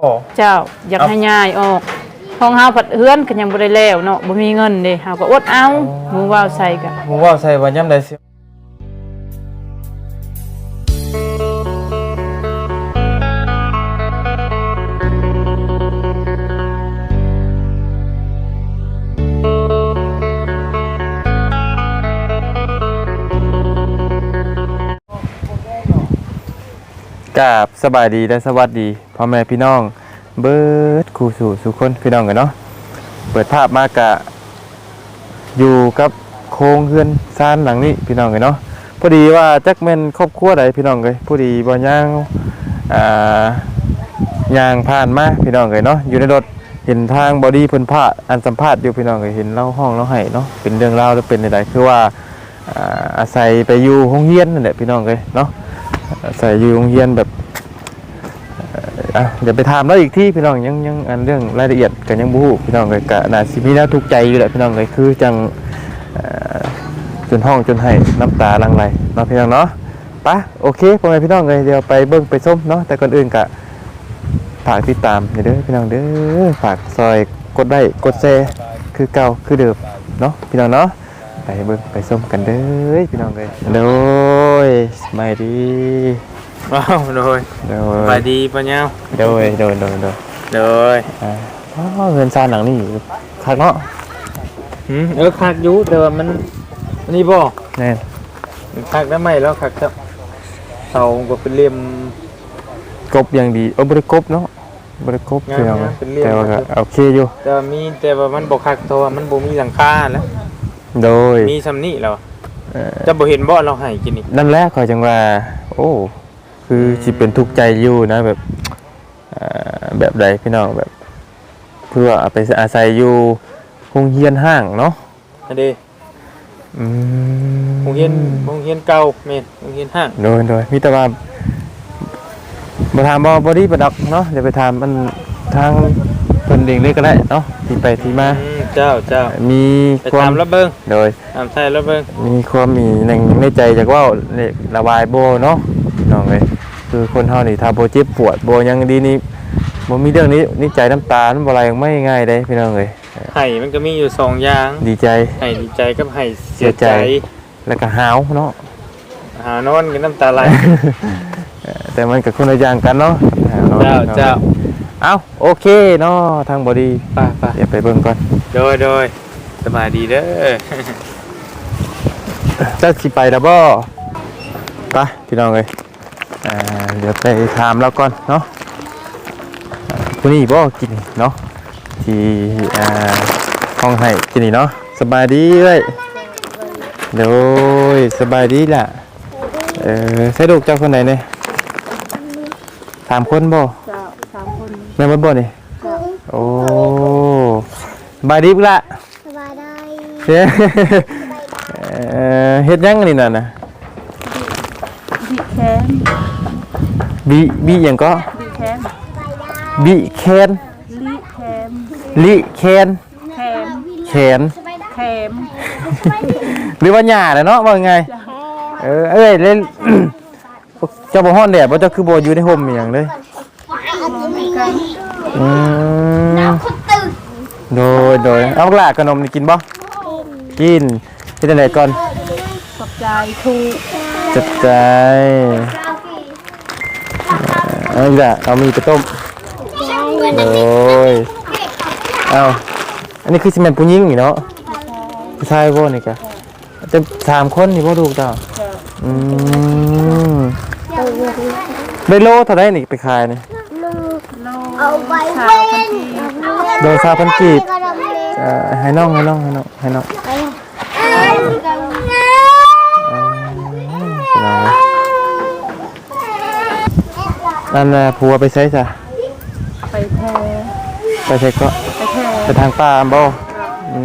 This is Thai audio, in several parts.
โอ้เจ้าอยากเอ้าให้ย้ายออกห้องเฮาผัดเฮือนก็ยังบ่ได้แล้วเนาะบ่มีเงินเด้เฮาก็อดเอาหมูว่าวใส่ก็หมูว่าวใส่วันย่ำใดสิ กราบสบายดีและสวัสดีพ่อแม่พี่น้อง เบิดครูสู่สุคนพี่น้องกันเนาะเปิดภาพมากะ อยู่กับโครงเฮือนซานหลังนี้พี่น้องเลยเนาะพอดีว่าแจักแมนครอบครัวใดพี่น้องเลยพอดีบ่ย่างอ่ายางผ่านมาพี่น้องเลยเนาะอยู่ในรถเห็นทางบอดี้เพิ่นพาอันสัมภาษณ์อยู่พี่น้องเลยเห็นเล่าห้องเล่าให้เนาะเป็นเรื่องราวแล้วเป็นใดๆคือว่าอาศัยไปอยู่ห้องเรียนนั่นแหละพี่น้องเลยเนาะ อาศัยอยู่โรงเรียนแบบเอ่ออะเดี๋ยวไปถามแล้วอีกที่พี่น้องยังยังอันเรื่องรายละเอียดกันยังบฮู้พี่น้องเลยกะน่าสิมีแนวทุกข์ใจอยู่แหละพี่น้องเลยคือจังจนห้องจนให้น้ำตาลังไหลเนาะพี่น้องเนาะปะโอเคพ่อแม่พี่น้องเลยเดี๋ยวไปเบิ้งไปส้มเนาะแต่ก่อนอื่นกะฝากติดตามเด้อพี่น้องเด้อฝากซอยกดได้กดแชร์คือเก่าคือเดิมเนาะพี่น้องเนาะไปเบิ้งไปส้มกันเด้อพี่น้องเลยโด ยสบายดีว้าวโดยโดสยบายดีปะเนี่ยโดยโดยโดยโดยโดยอ่าอ๋อเงินซานหลังนี่คักเนาะหืมเออคักอยูแต่ว่ามันอันนี่บ่แน่นคักได้ไหมแล้วคักจะเสาก็เป็นเหลี่ยมกบอย่างดีเออบริกบเนาะบริกบพี่น้องงามๆเป็นเรื่องแต่ว่าก็โอเคอยู่แต่ว่ามีแต่ว่ามันบ่คักเพราะว่ามันบ่มีหลังคาแล้วโดยมีซำนี้แล้วเอ่อ จะบ่เห็นบ่เราให้กินนี่นั่นแหละขอยจังว่า โอ้ คือสิเป็นทุกข์ใจอยู่นะแบบเอ่อแบบใดพี่น้องแบบ เพื่อเอาไปอาศัยอยู่โรงเรียนห้างเนาะอันเด้อืมโรงเรียนโรงเรียนเก่าแม่นโรงเรียนห้างโดยโดยมีแต่ว่าบ่ถามบ่บ่ดีประดักเนาะเดี๋ยวไปถามมันทางเพิ่นเองเลยก็ได้เนาะที่ไปที่มาอืม เจ้าเจ้ามีไปควาตามมแล้วเบิ่งโดย ตามใส่แล้วเบิ่งมีความมีในในใจจากเว่าเนี่ยระบายโบเนาะน้องเลยคือคนเฮานี่ถ้าโบเจ็บปวดโบยังดีนี่บ่มีเรื่องนี้นี่ใจน้ำตาน้ำอะไรไม่ง่ายเด้พี่น้องเลยให้มันก็มีอยู่สองอย่างดีใจให้ดีใจกับให้เสีเสียยใจใจ แล้วก็หาวเนาะ หานอนกับน้ำตาไหลเอ่อแต่มันกับคนละอย่างกันเนาะหาวเจ้าเจ้า เอ้าโอเคเนาะทางบอดีไปไปเดี๋ยวไปเบิ่งก่อนโดยโดยสบายดีเด้อเจ้าสิไปแล้วบ่ไปพี่น้องเลยอ่าเดี๋ยวไปถามแล้วก่อนเนาะอ่าผู้นี้บ่กินเนาะที่อ่าห้องให้กินนี่เนาะสบายดีเลยโดยสบายดีล่ะเออใช้ลูกเจ้าคนไหนเนี่ยสามคนบ่เจ้าสามคน แม่นบ่บ่นี่โอ้สบายดีปะล่ะสบายได้เฮ้เอ่อเฮ็ดหยังอันนี่น่ะนะพี่แคนบีบีหยังก็พี่แคนบีแคนลิแคนลิแคนแคนแขน แคมหรือว่าหญ้าแหละเนาะว่าไง เออเอ้ยเล่น เจ้าบ่ฮ้อนแดดบ่เจ้าคือบ่อยู่ในห่มอหย่างเลย อืมโดยโดยเอาล่ะขนมนี่กินบ่กินกินอันไหนก่อนขอบใจทูกจัดใจเออเอาอีกละเอามีไปต้มโดยเอาอันนี้คือสิแม่นผู้หญิงนี่เนาะผู้ชายบ่นี่กะจะสามคนนี่บ่ลูกเจ้าอืมได้โลเท่าไดนี่ไปขายนี่ เอาไปชาเว้วพันนทีโดยซาพันกีบขนมเลยเอ่อให้น้องให้น้องให้น้องให้น้องนั่นน่ะผัวไปใช้จ้ะไปแพรไปใช้ก็ไปแพรไปทางป่าบ่อื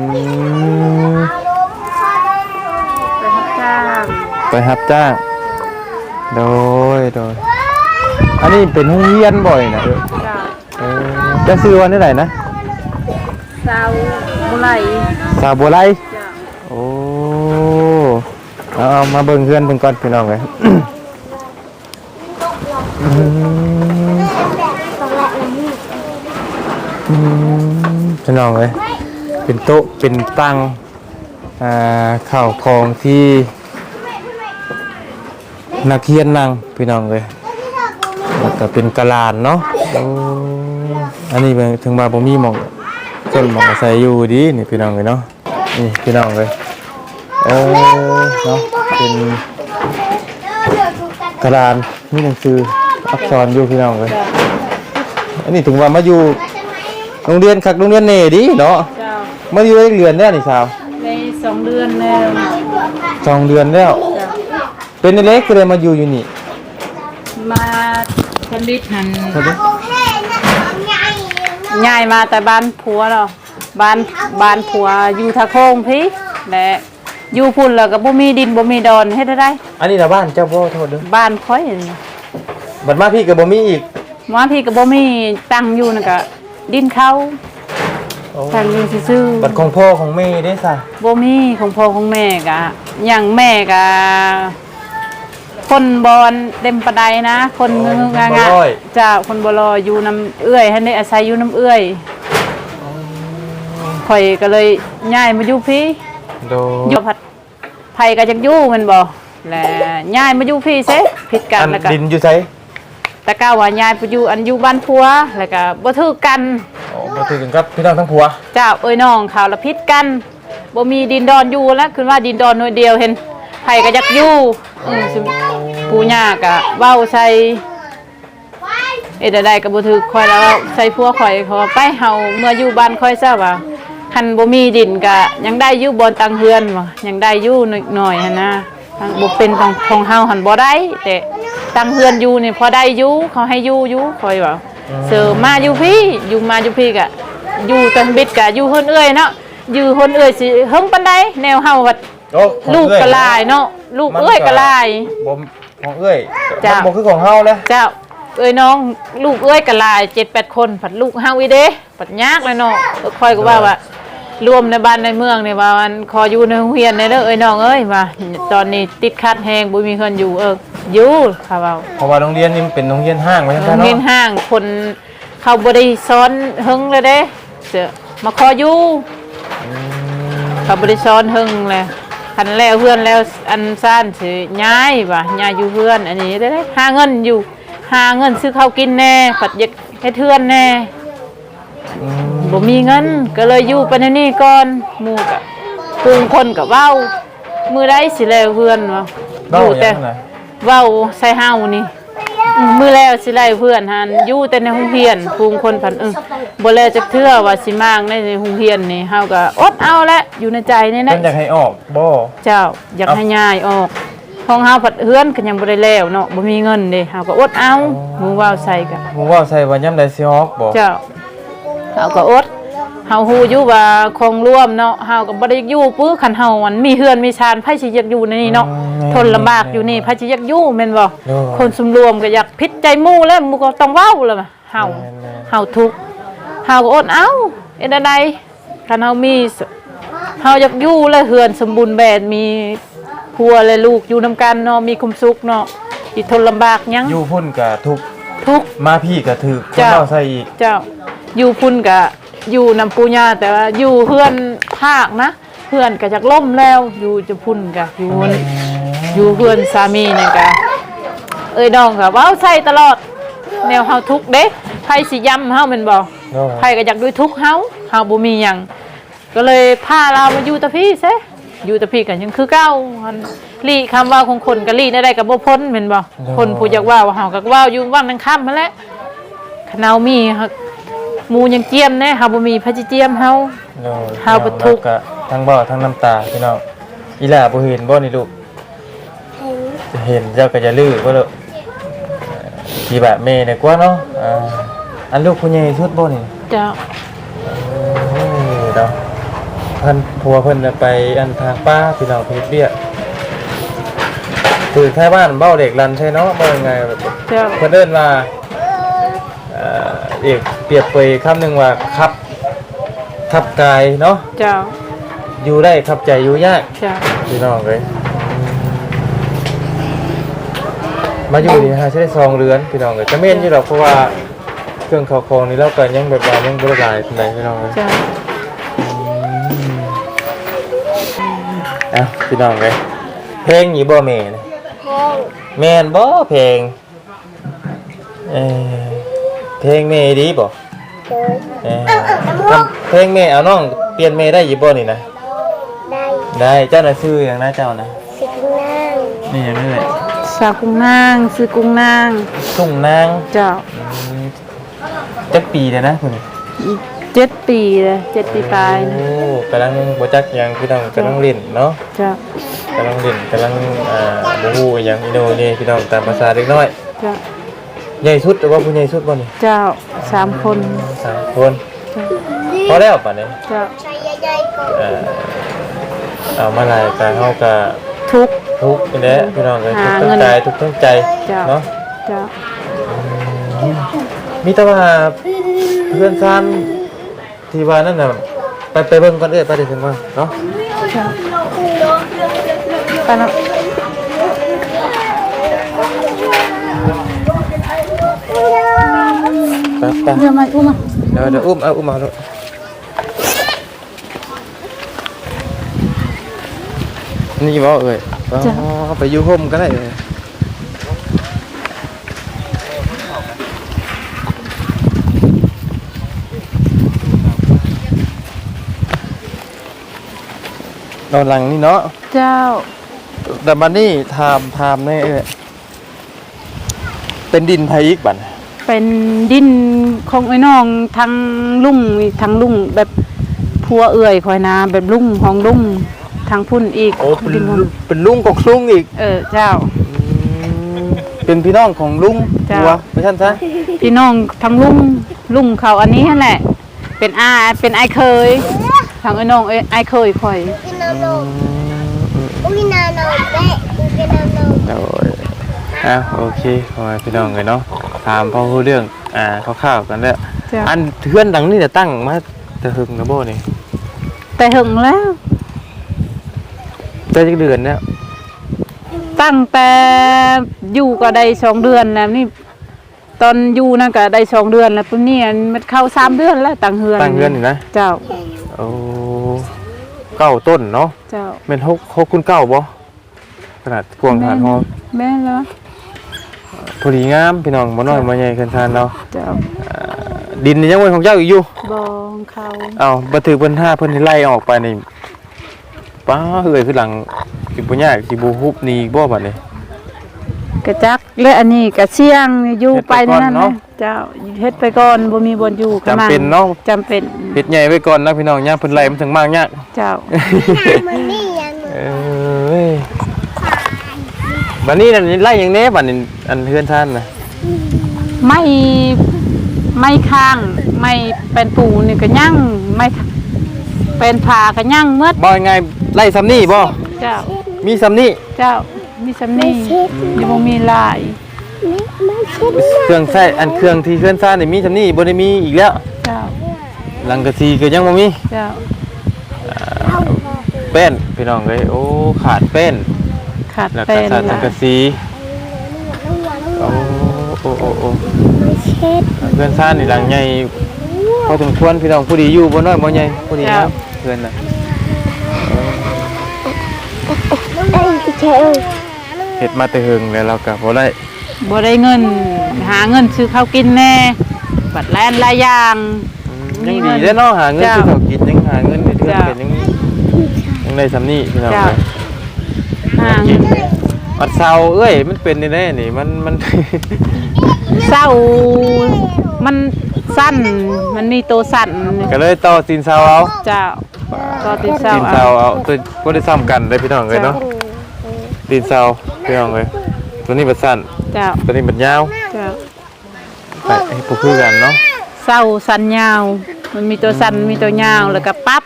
มไปรับจ้างไปรับจ้างโดยโดยอันนี้เป็นห้องเรียนบ่อยนะ จะซื้อวันที่ไหนนะสาวบุไรสาวบัวไลเจ้าโอ้เอาเอามาเบิ่งเพื่อนเบิ่งก่อนพี่น้องเลยอืมตรงแรกเลยนี่อืมพี่น้องเลยเป็นโต๊ะเป็นตั้งอ่าข้าวของที่นักเรียนนั่งพี่น้องเลยแล้วก็เป็นกระลานเนาะโอ้อันนี้เป็นถึงมาบ่มีหมองคนหมองอาศัยอยู่ดีนี่พี่น้องเลยเนาะนี่พี่น้องเลยเออเนาะเป็นกระดานมีหนังสืออักษรอยู่พี่น้องเลยอันนี้ถึงว่ามาอยู่โรงเรียนคักโรงเรียนเน่ดีเนาะเจ้ามาอยู่ได้เดือนแล้วนี่สาวในสองเดือนแล้วสองเดือนแล้ว เป็นเล็กก็เลยมาอยู่อยู่นี่มาคนดิหันเห็นไหม ย้ายมาแต่บ้านผัวเนาะบ้านบ้านผัวอยู่ทะโคงพี่และอยู่พุ่นแล้วก็บ่มีดินบ่มีดอนเฮ็ดได้อันนี้นะบ้านเจ้าพ่อโทษเด้อบ้านค่อยนี่บัดมาพี่กับบ่มีอีกหมาพี่ก็บ่มีตังค์อยู่นั่นก็ดินเขาตังค์อยู่ซื่อบัดของพ่อของแม่ได้ซะๆบ่มีของพ่อของแม่ก็อย่างแม่ก็ คนบอนเต็มปะไดนะ คนงึงๆงางๆจ้าคนบ่รออยู่น้ำเอื้อยให้ได้อาศัยอยู่น้ำเอื้อยข่อยก็เลยย้ายมาอยู่พี่โดอยู่ผัดไผก็จักอยู่แมันบ่และย้ายมาอยู่พี่เซผิดกันอันแล้วก็ดินอยู่ไสแต่ก้าว่าย้ายไปอยู่อันอยู่บ้านผัวแล้วก็บ่ถือกันอ๋อมาถึงกันครับพี่น้องทั้งผัวเจ้าเอ้ยน้องข่าวละพิษกันบ่มีดินดอนอยู่แล้วคือว่าดินดอนหน่วยเดียวเห็น ไผก็อยากอยู่อือปู่ย่าก็เว้าใส่เอ็ดใดก็บ่ถือข่อยแล้วเว้าใส่ผัวข่อยเขาไปเฮาเมื่ออยู่บ้านข่อยซะว่าคันบ่มีดินก็ยังได้อยู่บอนตังเฮือนว่ยังได้อยู่หน่อยๆหั่นนะบ่เป็นของของเฮาหันบ่ได้แต่ตังเฮือนอยู่นี่พอได้อยู่เขาให้อยู่อยู่ข่อยว่าเสือมาอยู่พี่อยู่มาอยู่พี่ก็อยู่ตันบิดก็อยู่เฮือนเอื้อยเนาะอยู่เฮือนเอื้อยสิเฮิงปานใดแนวเฮาว่า โอ้ของลูกเอ้ยก็หลายเนาะลูกมันเอ้ยก็หลาย บ่ของเอ้ยจ้ะ มันบ่คือของเฮาแล้วเจ้าเอ้ยน้องลูกเอ้ยก็หลายเจ็ดแปดคนผัดลูกเฮาอีเด้ผัดยากเลยเนาะเออคอยก็ว่าว่ารวมในบ้านในเมืองเนี่ยว่ามันขออยู่ในโรงเรียนในเด้อเอ้ยน้องเอ้ยว่าตอนนี้ติดคัดแหงบ่มีคนอยู่เอออยู่ค่ะเว้าเพราะว่าโรงเรียนนี่มันเป็นโรงเรียนห้างไว้โรซั่นงๆเรียนเนาะห้างคนเขาบ่ได้สอนเฮงเลยเด้เสือมาขออยู่เขาบ่ได้สอนเฮงเลย คันแล้วเพื่อนแล้วอันซ่านสิย้ายว่าย้ายอยู่เพื่อน อันนี้ได้ได้หาเงินอยู่หาเงินซื้อข้าวกินแน่ปัดอยากให้เทือนแน่อืมบ่มีเงินก็เลยอยู่ไปในนี่ก่อนหมู่กะปรุงคนกับเว้ามือได้สิแล้วเพื่อนว่าเบ้าอยู่อแต่ย่างนั้นน่ะเว้าใส่เฮานี่อื มมือแล้วสิไล่เพื่อนหันอยู่แต่ในโรงเรียนปรุงคนผันเออบ่แล้วจักเทื่อว่าสิมางในโรงเรียนนี่เฮาก็อดเอาแหละอยู่ในใจนี่เพิ่นอนะยากให้ออกบ่เจ้าอยากให้ย้ายออกห้องเฮาผัดเฮือนก็ยังบ่ได้แล้วเนาะบ่มีเงินเด้เฮาก็อดเอาหมู่เว้าใส่ก็หมู่ว่าใส่ว่ายามใดสิออกบ่เจ้าเฮาก็อด เฮาฮู้อยู่ว่าคงร่วมเนาะเฮาก็บ่ได้อยู่ปื้อคันเฮามันมีเฮือนมีชานไผสิอยากอยู่ในนี่เนาะทนลำบากอยู่นี่ไผสิอยากอยู่แม่นบ่คนสุมรวมก็อยากพิษใจหมู่แล้วหมู่ก็ต้องเว้าแล้วว่าเฮาเฮาทุกข์เฮาก็อดเอาเอ็ดใดคันเฮามีสเฮาอยากอยู่แล้วเฮือนสมบูรณ์แบบมีผัวและลูกอยู่นํกันเนาะมีความสุขเนาะสิทนลำบากหยังอยู่พุ่นก็ทุกข์ทุกข์ มาพี่ก็ถูกคนเจ้าเฮาใส่อีก เจ้าอยู่พุ่นกะ อยู่นำปูญาแต่ว่าอยู่เพื่อนภาคนะ เพื่อนก็จากล่มแล้วอยู่จะพุ่นกะอยู่อยู่เพื่อนสามีเนี่ยกะเอ้ยน้องกะเว้าใส่ตลอด แนวเฮาทุกข์เด้ใครสิย้ำเฮาแม่นบ่เนาะใครก็อยากด้วยทุกข์เฮาเฮาบ่มีหยังก็เลยพาเรามาอยู่แตะพี่ซะอยู่แตะพี่กันยังคือเก่าอันลี่คำเว่าของคนก็ลี่ได้ก็บ่พ้นแม่นบ่คนผู้อยากเว่าว่าเฮาก็เว้าอยู่ว่างนังค่ำนั่นแหละขนาวมีฮะ หมูยังเจียมแน่เฮาบ่มีพระจิเจียมเฮาเนาะเฮาบ่ทุกข์ แล้วทั้งบ่ทั้งน้ำตาพี่น้องอีหล่าบ่เห็นบ่นี่ลูกจะเห็นเจ้าก็จะลื้อบ่ลูกเอ่อที่แบบแม่เนี่ยกว่าเนาะอ่าอันลูกผู้ใหญ่สุดบ่นี่ เจ้าโอ้ยเนาะเพิ่นผัวเพิ่นน่ะไปอันทางป้าพี่น้องเพิ่นเบี้ยคือแค่บ้านเบ้าเด็กรันใช่เนาะบ่ยังไงแบบเจ้าเพิ่นเอิ้นว่าเอ่อเอก เปรียบเปรยคำหนึงว่าขับขับกายเนาะเจ้าอยู่ได้ขับใจอยู่ยากเจ้าพี่น้องเลยมาอยู่นี่ฮะใช้ซองเรือนพี่น้องเลยจะเม่นอยู่หรอกเพราะว่ารื่องเขาโครงนี่แล้วก็ยังแบบว่ายังบ่ได้หลายปานใดพี่น้องเอ้ยเจ้าเอ้าพี่น้องเอ้ยเพลงอยู่บ่แม่นะแม่นบ่เพลงเออ เพลงแม่ดีบ่เออทำเพลงแม่เอาน้องเปลี่ยนแม่ได้อยู่บ่นี่นะ ได้ได้เจ้าน่ะชื่อหยังนะเจ้านะสิบนั่งนี่หยังนี่แหละสาวกุ้งนางซื้อกุ้งนาง ทุ่งนางเจ้าอืมจักปีเลยนะคุณเจ็ดปีเลยเจ็ดปีปลายนะโอ้กำลังบ่จักหยังพี่น้องกำลังเล่นเนาะเจ้ากำลังเล่นกำลังอ่าบ่ฮู้หยังอีโนนี่พี่น้องตามภาษาเด็กน้อย เจ้า ใหญ่สุดหรือว่าผู้ใหญ่สุดบ่นี่เจ้าสามคนสามคนพอแล้วป่ะเนี่ยเจ้าใช้ใหญ่ๆก่อนเอ่อเอามาหลายกายเฮาก็ทุกข์ ทุกข์นี่แหละพี่น้องเอ้ยทุกหาข์ทั้เงิงนกายทุกข์ทั้งใจเจ้า เนาะเจ้ามีแต่ว่าเพื่อนซ่านที่ว่านั่นน่ะไปไปเบิ่งก่อนเด้อไปได้ถึงว่าเนาะเจ้าไปแล้วไไปเดี๋ยวมาอุ้มมาเดี๋ยวเดี๋ยวอุ้มเอาอุ้มมาลูกนี่บ่เอ้ยอ๋อไปอยู่ห่มก็ได้เอ้ยนอนหลังนี่เนาะ เจ้า แต่บัดนี้ถามถามแน่เอ้ยเป็นดินไผอีกบัด เป็นดินของไอ้น้องทางลุงทางลุงแบบพัวเอื่อยคอยนาแบบลุงของลุงทางพุ่นอีกโอ้เป็นดินของลุงเป็นลุงของลุงอีก เออเจ้า เป็นพี่น้องของลุงจ้ะ หัวไม่ใช่ซะพี่น้องทางลุงลุงเขาอันนี้นั่นแหละ เป็นอาเป็นไอเคยทางไอ้น้องเอ้ยไอเคยคอย กินน้ำนมอุ้ยน้ำนมแม่กินน้ำนมโอ้ย อะโอเคพอมาพี่น้องเลยเนาะถามพ่อรู้เรื่องอ่าคร่าวๆกันแล้วเจ้าอันเพื่อนดังนี่จะตั้งมาจะหึงนะโบนี่แต่หึงแล้ว ได้จักเดือนแล้วตั้งแต่อยู่ก็ได้สองเดือนแล้วนี่ ตอนอยู่นั่นก็ได้สองเดือนแล้วปุ่นนี่มันเข้าสามเดือนแล้วตั้งเฮือนตั้งเดือนอยู่นะเจ้าโอ้เก้าต้นเนาะเจ้า เป็นหกหกคุณเก้าบ่ขนาดกวางขนาดหอแม่แล้ว พอดีงามพี่น้องบ่น้อยบ่ใหญ่เกินทานเนาะเจ้าดินนี่ยังเป็นของเจ้าอีกอยู่ บองเขาเอาบัถือเพิ่นห้าเพิ่นให้ไล่ออกไปนี่ป้าเอ้ยคือหลังสิบ่ยากสิบ่ฮุบหนี่บ่บัดนี้ กระจักและอันนี้กระเชียงอยู่เฮ็ดไปไปก่อนนั่นเนาะนะเจ้าเฮ็ดไปก่อนบ่มีบนอยู่กระมังจำเป็นเนาะ จำเป็นเฮ็ดใหญ่ไว้ก่อนนะพี่น้องย่ามเพิ่นไล่มันถึงมากยาก เจ้ามันนี่ยังเอ้ย บัดนี้นั่นไล่หยังแน่บัดนี้อันเฮือนท่านน่ะไม่ไม่ข้างไม่เป็นปูนี่ก็ยั่งไม่เป็นผาก็ยั่งหมดบ่ยังไงไล่ซ้ำนี่บ่เจ้ามีซ้ำนี่เจ้ามีสำนียังบ่มีลายไม่เช็ดเครื่องใช้อันเครื่องที่เฮือนท่านนี่มีซ้ำนี่บ่ได้มีอีกแล้วเจ้าหลังกะสีก็ยังบ่มีเจ้าแป้นพี่น้องเอ้ยโอ้ขาดแป้น ขาดแล้วเป็ก็นขาดสังละกะสีโอ้โอ้โอ้โอ้ไม่เช็ดเพื่อนซ่านนี่หลังใหญ่พอสมควรพี่น้องผู้ดีอยู่บ่น้อยบ่ใหญ่ผู้ดีนะเพื่อนน่ะเอ้ยเช็ดเฮ็ดมาแต่หึงแล้วเราก็บ่ได้บ่ได้เงิน หาเงินซื้อข้าวกินแน่บัดแลนหลายอย่างมียังเงิดีนเด้อเนาะหาเงินจ้าซื้อข้าวกินยังหาเงินในเทือนจ้าเป็นยังยังได้ซำนี้พี่น้องเจ้าเอ้ย หาเงินอัดเซาเอ้ยมันเป็นนี่แน่นี่มันมันเศร้ามันสั้นมันมีตัวสั้นก็เลยต่อตีนเซาเอาเจ้าก็ติดเศร้าตีนเซาเอาตัวบ่ได้ซ้ำกันได้พี่น้องเอ้ยเนาะตีนเซาพี่น้องเอ้ยตัวนี้บัดสั้นเจ้าตัวนี้บัดยาวเจ้าไปให้พวกคือกันเนาะเศร้าสั้นยาว มันมีตัวสั้นมีตัวยาวแล้วก็ปั๊บ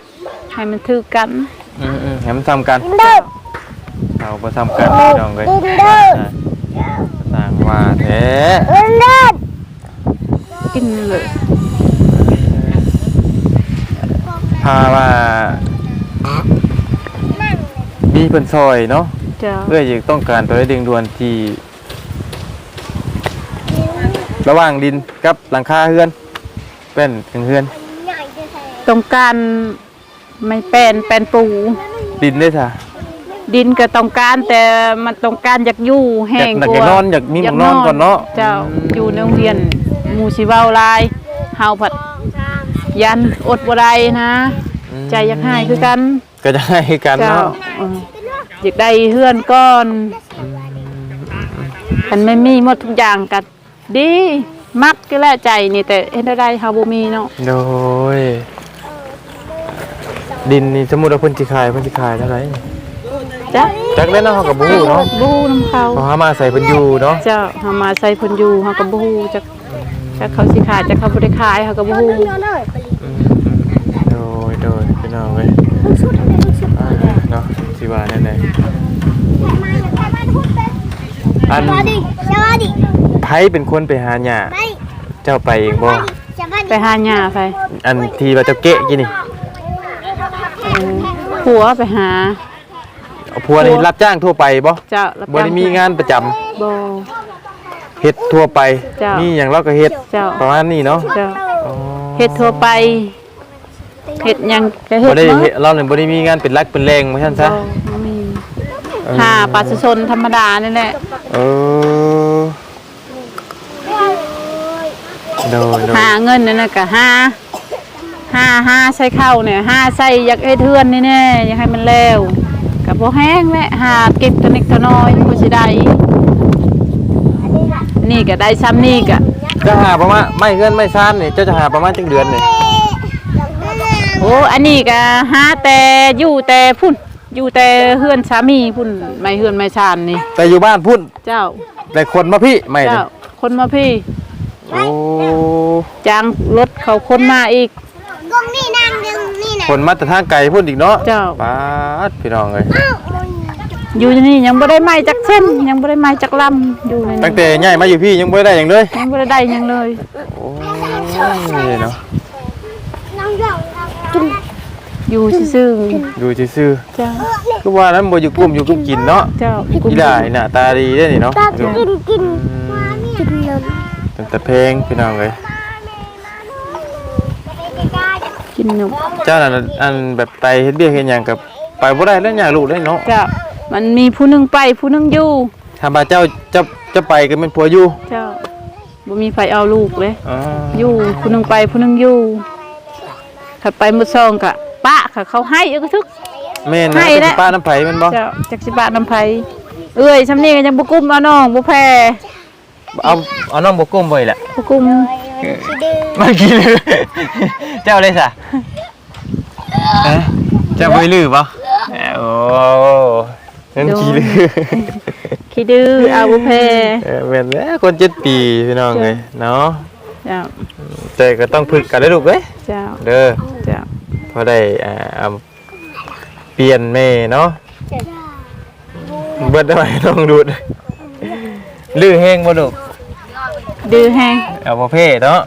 ให้มันถือกันอืมๆให้มันซ้ำกัน เดินเราบ่ซ้ำกันพี่น้องเอ้ยดินเดินต่างว่าแท้เดินเดินกินเลยพาว่ามีเพิ่นซอยเนาะเจ้าเพื่ออยากต้องการตัวได้ดึงดวนที่ ระหว่างดินกับหลังคาเฮือน เป็นถึงเฮือนใหญ่จะใส่ตรงการไม่แปลนแปลนปูดินได้ซะ ดินก็ต้องการแต่มันต้องการอยากอยู่แห้อยากงอยากกอยากว่านอนอยากมีหมองนอนก่อนเนาะเจ้าอยู่ในโรงเรียนหมู่สิเว้าหลายเฮาผัดยันอดบ่ได้นะ ใจอยากให้คือกันก็จะให้กันเจ้าเนาะเอออยากได้เฮือนก้อนอันไม่มีหมดทุกอย่างก็ดีมักก็แลใจนี่แต่เฮ็ดได้เฮาบ่มีเนาะโดยดินนี่สมมุติว่าเพิ่นสิขายเพิ่นสิขายเท่าไหร่ จ้ะจักได้เนาะเฮาก็บ่ฮู้เนาะบูน้ำเขาเพราะหามาใส่เพิ่นอยู่เนาะเจ้าเฮามาใส่เพิ่นอยู่เฮาก็บ่ฮู้จักจักเขาสิขายจักเขาบ่ได้ขายเฮาก็บ่ฮู้นอนเลยอืมโดยโดยพี่น้องเว้ยลูกชุดทำไมลูกชุดอ่าเนาะสิว่าแน่มาอย่าไปบ้านพูดเป็นๆอันสวัสดีสวัสดีไผเป็นคนไปหาหญ้าไปเจ้าไปเองบ่สวัสไปดีหาหญ้าไปอันที่ว่าเจ้าเกะกี่นี่เออผัวไปหา ผัวนี่รับจ้างทั่วไปบ่เจ้ารับบ่ได้มีงานประจำบ่ เฮ็ดทั่วไป เจ้ามีมีหยังเราก็เฮ็ดเจ้า ประมาณนี้เนาะเจ้าอ๋อเฮ็ดทั่วไปเฮ็ดหยังก็เฮ็บ่ดได้หมดเฮ็ดเราเนี่ยบ่ได้มีงานเป็นหลักเป็นแรงว่าซั่นซะบ่บ่มีเออ หาประชาชนธรรมดานี่แหละเออโดยโดยหาเงินนั่นน่ะก็หาหาหาใส่ข้าวเนี่ยหาใส่อยากเฮ็ดเทือนนี่แน่อยากให้มันแล้ว ก็บ่แห้งแหละหาเก็บตัวนิดตัวน้อยบ่สิได้นี่ก็ได้ซ้ำนี่ก็จะหาประมาณไม่เฮือนไม่ซ่านนี่เจ้าจะหาประมาณจักเดือนนี่โอ้อันนี้ก็หาแต่อยู่แต่พุ่นอยู่แต่เฮือนสามีพุ่นไม่เฮือนไม่ชานนี่แต่อยู่บ้านพุ่นเจ้า แต่คนมาพี่ไม่นี่เจ้าคนมาพี่โอ้จ้างรถเขาคนมาอีกกงนี่นั่งดึง นี่นะคนมาแต่ทางไกลพุ่นอีกเนาะเจ้า ปาดพี่น้องเอ้ยอ้าวมึงอยู่ที่นี่ยังบ่ได้ไม้จักเส้นยังบ่ได้ไม้จักลำอยู่ในตั้นี้งแต่ใหญ่มาอยู่พี่ยังบ่ได้หยังเลยยังบ่ได้ได้หยังเลยโอ้ยเนาะน้องหยองกินอยู่ซื่อดูซื่อๆเจ้าๆคือว่านั้นบ่อยู่กลุ่มอยู่กลุ่มกินเนาะเจ้าอีได้หน้าตาดีเด้อนี่เนาะตากินกินกินกินนมตั้งแต่เพลงพี่น้องเอ้ย กิ นนมเจ้านั่นอันแบบไปเฮ็ดเบี้ยกเฮ็ดหยังกับไปบ่ได้แล้วอยากลูกได้เนาะเจ้ามันมีผู้หนึงไปผู้หนึงอยู่ถ้าว่าเจ้าจะจะไปก็เป็นผัวอยู่เจ้าบ่มีไฟเอาลูกเลยอ๋ออยู่ผู้หนึงไปผู้หนึงอยู่ถ้าไปมื้อซองก็ปะค่ะเขาให้เอาก็ทึก แม่นให้นะแล้วป้าน้ำไผแม่นบ่เจ้าจักสิบาทน้ำไผเอ้ยซำนี้ก็ยังบ่กุ้มเอาน้องบ่แพ้เอาเอาน้องบ่ก้มไว้แหละบ่กุ้ม สิดื้อมากินเลยเจ้าเลยซะฮะเจ้าบ่ลือบ่โอ้นั่นขี้ลือขี้ดื้อเอาบ่แพ้เออแม่นแล้วคนเจ็ดปีพี่น้องเอ้ยเนาะเจ้าแต่ก็ต้องฝึกกันเด้อลูกเอ้ยเจ้าเด้อเจ้าพอได้อ่าเอาเปลี่ยนแม่เนาะเบิดได้ไหมน้องดูด ลื้อแห้งบ่ลูก ดื้อแฮงเอาบ่เพ่เนาะ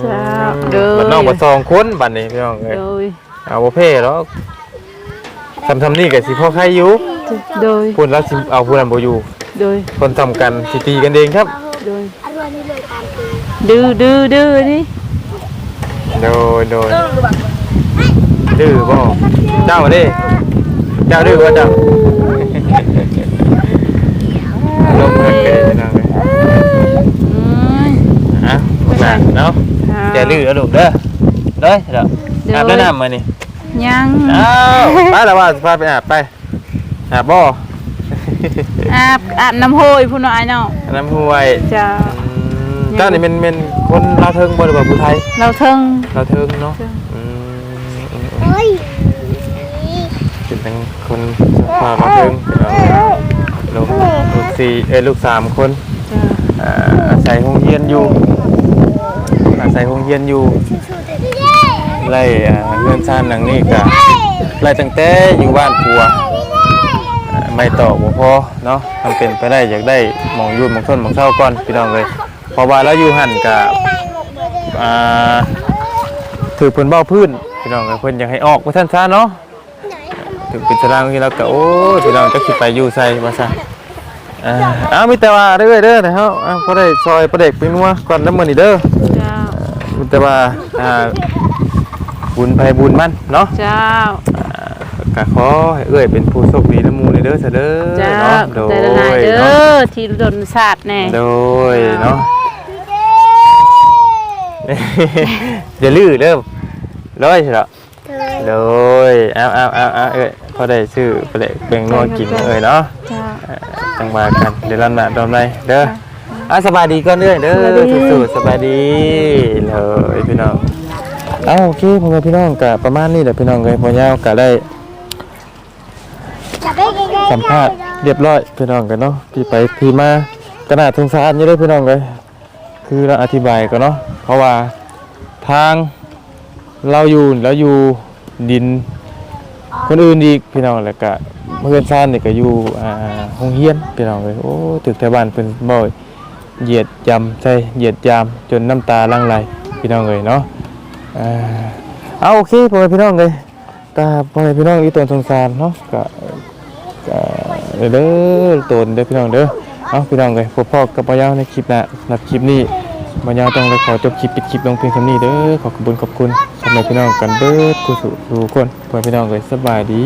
เจ้าเด้อบัดน้องบ่สองคนบัดนี้พี่น้องเอ้ยโดยเอาบ่เพ่หรอกทำทำนี่ก็สิพอใครอยู่โดยพูดแล้วสิเอาผู้นั้นบ่อยู่โดยคนทำกันสิตีกันเองครับโดยอร่อยนี่เลยตามคือดื้อดื้อดื้อนี่โดยโดยดื้อบ่เจ้าเด้เจ้าดื้อบ่เจ้าลงเงินกันพี่น้องเอ้ย อืม อะน่ะเนาะอย่าลืมเอาลูกเด้อเด้อเด้ออาบน้ำมานี่ยังอ้าวไปแล้วว่าพาไปอาบไปอาบบ่อาบอาบน้ำโหยพุ่นน้อยเนาะน้ำห้วยเจ้าอืมเจ้านี่เป็นเป็นคนลาวเทิงบ่หรือว่าผู้ไทยเราเทิงลาวเทิงเนาะจ้ะอืมอืมเฮ้ยเป็นทั้งคนชาวลาวเทิงลูกลูกสี่เอ้ยลูกสามคนจ้าอ่าอาศัยโรงเรียนอยู่ อาศัยโรงเรียนอยู่ไล่อ่าเรือนชานหลังนี้ก็ไล่ตั้งแต่อยู่บ้านปัวอ่าไม่ตอกบ่พอเนาะทำเป็นไปได้อยากได้หมองอยูนหมองส้นหมองเศร้าก่อนพี่น้องเลยเพราะว่าแล้วอยู่หันกับอ่าถือเพิ่นเบ้าพื้นพี่น้องเลยเพิ่นอยากให้ออกว่าท่านซะเนาะถึงเป็นสรางที่แล้วก็โอ้ยพี่น้องจักสิไปอยู่ใส่ว่าซะอ่าเอามีแต่ว่าเด้อเด้อนะเฮาเอาพอได้ซอยประเด็กไปนัวก่อนน้ำมันนี่เด้อเจ้ามี แต่ว่าอ่าบุญไปบุญมันเนาะเจ้า ก็ขอให้เอ้ยเป็นผู้โชคดีน้ำหมูนี่เด้อซะเด้อเจ้าเนาะโดใจละลายยเด้เนาะอที่ดนศาสตร์แน่ โดยเนาะ อย่าลื้อเด้อร้อยใช่หรอเธอโดยเอาเอาเอาเอาเอ้ยพอได้ซื้อไปเลยแบ่งนัวกินเอ้ยเนาะเจ้า จังมากันเดี๋ยวเราหนาดอมไรเด้อ อะสบายดีก่อนเด้อเด้อสบายดีสู้ๆสบายดีเลยพี่น้องเอาโอเคพ่อแม่พี่น้องกะประมาณนี้แหละพี่น้องเลยพ่อยาวกะได้จับไปใกล้ๆสัมภาษณ์เรียบร้อยพี่น้องกันเนาะที่ไปที่มาขนาดสงสารอยู่เด้อพี่น้องเลยคือเราอธิบายกันเนาะเพราะว่าทางเราอยู่แล้วอยู่ดิน คนอื่นอีกพี่น้องแล้วก็เพื่อนซ่านนี่ก็อยู่อ่าโรงเรียนพี่น้องเลยโอ้ตึกแถวบ้านเพิ่นบ่อย เหยียดยำใช่เหยียดยามจนน้ำตาลังไหลพี่น้องเลยเนาะเอาโอเคพ่อแพี่น้องเลยตาพ่อแพี่น้องอีตนสงสารเนาะก็เด้อตนเด้อพี่น้องเด้อเอาพี่น้องเลยพบพ่อกับพ่อยาวในคลิปน้าสำหรับคลิปนี้พ่อยาวต้องเลยขอจบคลิปปิดคลิปลงเพียงเท่านี้เด้อขอขอบคุณขอบคุณสำหรับพี่น้องกันเด้อผู้สู่ทุกคนพ่อพี่น้องเลยสบายดี